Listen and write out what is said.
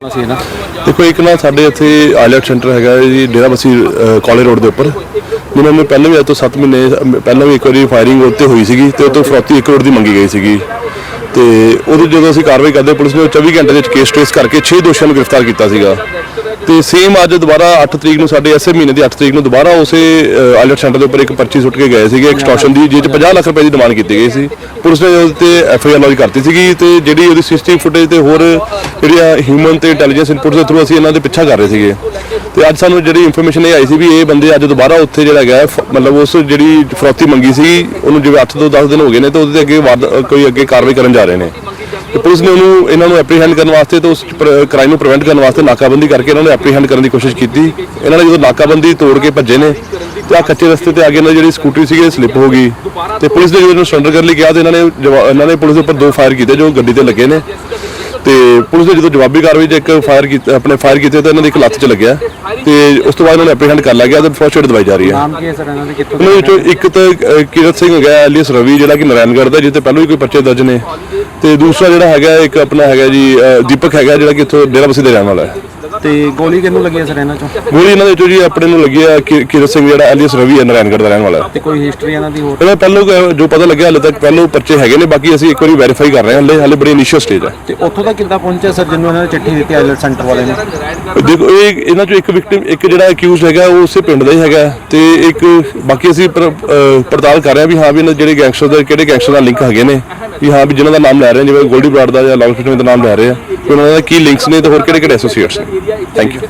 ਅਸੀਂ ਨਾ। ਦੇਖੋ, ਇੱਕ ਨਾ ਸਾਡੇ ਇੱਥੇ ਆਈਲੈਟ ਸੈਂਟਰ ਹੈਗਾ ਹੈ ਜੀ, ਡੇਰਾ ਬਸੀ ਕਾਲਜ ਰੋਡ ਦੇ ਉੱਪਰ। ਜਿਨ੍ਹਾਂ ਨੇ ਪਹਿਲਾਂ ਵੀ ਅੱਜ ਤੋਂ 7 ਮਹੀਨੇ ਪਹਿਲਾਂ ਵੀ ਇੱਕ ਵਾਰੀ ਫਾਇਰਿੰਗ ਉੱਤੇ ਹੋਈ ਸੀਗੀ ਤੇ ਉਹ ਤੋਂ ਫਰੋਤੀ 1 ਕਰੋੜ ਦੀ ਮੰਗੀ ਗਈ ਸੀਗੀ। ਤੇ ਉਹਦੇ ਜਦੋਂ ਅਸੀਂ ਕਾਰਵਾਈ ਕਰਦੇ ਪੁਲਿਸ ਨੇ ਉਹ 24 ਘੰਟੇ ਦੇ ਵਿੱਚ ਕੇਸ ਟ੍ਰੇਸ ਕਰਕੇ 6 ਦੋਸ਼ੀਆਂ ਨੂੰ ਗ੍ਰਿਫਤਾਰ ਕੀਤਾ ਸੀਗਾ। ਤੇ ਸੇਮ ਅੱਜ ਦੁਬਾਰਾ 8 ਤਰੀਕ ਨੂੰ ਸਾਡੇ ਐਸੇ ਮਹੀਨੇ ਦੀ 8 ਤਰੀਕ ਨੂੰ ਦੁਬਾਰਾ ਉਸੇ ਆਈਲੈਟ ਸੈਂਟਰ ਦੇ ਉੱਪਰ ਇੱਕ ਪਰਚੀ ਸੁੱਟ ਕੇ ਗਏ ਸੀਗੇ ਐਕਸਟੋਰਸ਼ਨ ਦੀ, ਜਿਹਦੇ 'ਚ 50 ਲੱਖ ਰੁਪਏ ਦੀ ਡਿਮਾਂਡ ਕੀਤੀ ਗਈ ਸੀ। ਪੁਲਿਸ ਨੇ ਉਹਦੇ ਤੇ ਐਫ ਆਈ ਆਰ ਲੌਜ ਕਰਤੀ ਸੀਗੀ ਤੇ ਜਿਹੜੀ ਉਹਦੀ ਸੀਸੀਟੀਵੀ ਫੁਟੇਜ ਤੇ ਹੋਰ ਜਿਹੜੀਆਂ ਹਿਊਮਨ ਤੇ ਇੰਟੈਲੀਜੈਂਸ ਇਨਪੁਟ ਦੇ ਥਰੂ ਅਸੀਂ ਇਹਨਾਂ ਦੇ ਪਿੱਛਾ ਕਰ ਰਹੇ ਸੀਗੇ। ਤੇ ਅੱਜ ਸਾਨੂੰ ਜਿਹੜੀ ਇਨਫੋਰਮੇਸ਼ਨ ਇਹ ਆਈ ਸੀ ਵੀ ਇਹ ਬੰਦੇ ਅੱਜ ਦੁਬਾਰਾ ਉੱਥੇ ਜਿਹੜਾ ਹੈਗਾ, ਮਤਲਬ ਉਸ ਜਿਹੜੀ ਫਰੋਤੀ ਮੰਗੀ ਸੀ, ਉਹਨੂੰ ਜਿਵੇਂ 8 ਤੋਂ 10 ਦਿਨ ਹੋ ਗਏ ਨੇ ਤੇ ਉਹਦੇ ਤੇ ਅੱਗੇ ਵਾਰ- ਕੋਈ ਅੱਗੇ ਕਾਰਵਾਈ ਕਰਨ ਜਾ ਰਹੇ ਨੇ। ਤੇ ਪੁਲਿਸ ਨੇ ਉਹਨੂੰ, ਇਹਨਾਂ ਨੂੰ ਐਪਰੀਹੈਂਡ ਕਰਨ ਵਾਸਤੇ ਤੇ ਉਸ ਕ੍ਰਾਈਮ ਨੂੰ ਪ੍ਰੀਵੈਂਟ ਕਰਨ ਵਾਸਤੇ ਨਾਕਾਬੰਦੀ ਕਰਕੇ ਇਹਨਾਂ ਨੂੰ ਐਪਰੀਹੈਂਡ ਕਰਨ ਦੀ ਕੋਸ਼ਿਸ਼ ਕੀਤੀ। ਇਹਨਾਂ ਨੇ ਜਦੋਂ ਨਾਕਾਬੰਦੀ ਤੋੜ ਕੇ ਭੱਜੇ ਨੇ ਤੇ ਆ ਕੱਚੇ ਰਸਤੇ ਤੇ ਆ ਕੇ ਇਹਨਾਂ ਦੀ ਜਿਹੜੀ ਸਕੂਟਰੀ ਸੀਗੀ ਸਲਿੱਪ ਹੋ ਗਈ। ਤੇ ਪੁਲਿਸ ਨੇ ਜਦੋਂ ਇਹਨੂੰ ਸਰੈਂਡਰ ਕਰਨ ਲਈ ਕਿਹਾ ਤੇ ਇਹਨਾਂ ਨੇ ਜਵਾ- ਇਹਨਾਂ ਨੇ ਪੁਲਿਸ ਦੇ ਉੱਪਰ ਦੋ ਫਾਇਰ ਕੀਤੇ ਜੋ ਗੱਡੀ ਤੇ ਲੱਗੇ ਨੇ। ਤੇ ਪੁਲਿਸ ਨੇ ਜਦੋਂ ਜਵਾਬੀ ਕਾਰਵਾਈ 'ਚ ਇੱਕ ਫਾਇਰ ਕੀਤਾ ਆਪਣੇ ਫਾਇਰ ਕੀਤੇ ਤਾਂ ਇਹਨਾਂ ਦੀ ਇੱਕ ਲੱਤ 'ਚ ਲੱਗਿਆ ਤੇ ਉਸ ਤੋਂ ਬਾਅਦ ਇਹਨਾਂ ਨੂੰ ਐਪਰੀਹੈਂਡ ਕਰ ਲਿਆ ਗਿਆ ਤੇ ਫਸਟ ਏਡ ਦਵਾਈ ਜਾ ਰਹੀ ਹੈ। ਨਾਮ ਕੀ ਹੈ ਸਰ ਇਹਨਾਂ ਦੇ? ਕਿੱਥੋਂ ਉਹਨਾਂ ਵਿੱਚੋਂ ਇੱਕ ਤਾਂ ਅਹ, ਕਿਰਤ ਸਿੰਘ ਹੈਗਾ ਐਲੀਅਸ ਰਵੀ ਜਿਹੜਾ ਕਿ ਨਾਰਾਇਣਗੜ੍ਹ ਦਾ ਜਿੱਤੇ ਪਹਿਲਾਂ ਵੀ ਕੋਈ ਪਰਚੇ ਦਰਜ ਨੇ। ਤੇ ਦੂਸਰਾ ਜਿਹੜਾ ਹੈਗਾ ਇੱਕ ਆਪਣਾ ਹੈਗਾ ਜੀ ਅਹ, ਦੀਪਕ ਹੈਗਾ ਜਿਹੜਾ ਕਿ ਇੱਥੋਂ ਡੇਰਾ ਬਸੀ ਦੇ ਰਹਿਣ ਵਾਲਾ ਹੈ। ਤੇ ਗੋਲੀ ਕਿਹਨੂੰ ਲੱਗੀ ਹੈ ਸਰ ਇਹਨਾਂ ਚੋਂ? ਗੋਲੀ ਇਹਨਾਂ ਦੇ ਵਿੱਚੋਂ ਜੀ ਆਪਣੇ ਨੂੰ ਲੱਗੀ ਹੈ ਕਿ- ਕਿਰਤ ਸਿੰਘ ਜਿਹੜਾ ਐਲੀਅਸ ਰਵੀ ਹੈ ਨਾਰਾਇਣਗੜ੍ਹ ਦਾ ਰਹਿਣ ਵਾਲਾ। ਹੈ ਤੇ ਕੋਈ ਹਿਸਟਰੀ ਇਹਨਾਂ ਦੀ ਹੋਰ? ਇਹਨਾਂ ਪਹਿਲੋਂ ਕ- ਜੋ ਪਤਾ ਲੱਗਿਆ ਹਾਲੇ ਤੱਕ ਪਹਿਲੋਂ ਪਰਚੇ ਹੈਗੇ ਨੇ ਬਾਕੀ ਅਸੀਂ ਇੱਕ ਵਾਰੀ ਵੈਰੀਫਾਈ ਕਰ ਰਹੇ ਹਾਂ ਹਾਲੇ ਹਾਲੇ ਬੜੀ ਇਨੀਸ਼ੀਅਲ ਸਟੇਜ ਹੈ ਤੇ ਉੱਥੋਂ ਤੱਕ ਕਿੱਦਾਂ ਪਹੁੰਚਿਆ ਸਰ ਜਿਹਨੂੰ ਇਹਨਾਂ ਨੇ ਚਿੱਠੀ ਦਿੱਤੀ ਆਈਲੈਟ ਸੈਂਟਰ ਵਾਲੇ ਨੇ? ਦੇਖੋ ਇਹ ਇਹਨਾਂ ਚੋਂ ਇੱਕ ਵਿਕਟਿਮ ਇੱਕ ਜਿਹੜਾ ਅਕਿਊਜ਼ ਹੈਗਾ ਉਹ ਉਸੇ ਪਿੰਡ ਦਾ ਹੀ ਹੈਗਾ। ਤੇ ਇੱਕ ਬਾਕੀ ਅਸੀਂ ਪਰ- ਅਹ ਪੜਤਾਲ ਕਰ ਰਹੇ ਹਾਂ ਵੀ ਹਾਂ ਵੀ ਇਹਨਾਂ ਜਿਹੜੇ ਗੈਂਗਸਟਰ ਦੇ ਕਿਹੜੇ ਗੈਂਗਸਟਰ ਨਾਲ ਲਿੰਕ ਹੈਗੇ ਨੇ। ਵੀ ਹਾਂ ਵੀ ਜਿਨ੍ਹਾਂ ਦਾ ਨਾਮ ਲੈ ਰਹੇ ਨੇ, ਜਿਵੇਂ ਗੋਲਡੀ ਬਰਾੜ ਦਾ ਜਾਂ ਲਾਲ ਕ੍ਰਿਸ਼ਨ ਦਾ ਨਾਮ ਲੈ ਰਹੇ ਆ ਕਿ ਉਹਨਾਂ ਦਾ ਕੀ ਲਿੰਕਸ ਨੇ ਤੇ ਹੋਰ ਕਿਹੜੇ ਕਿਹੜੇ ਐਸੋਸੀਏਟਸ ਨੇ? Thank you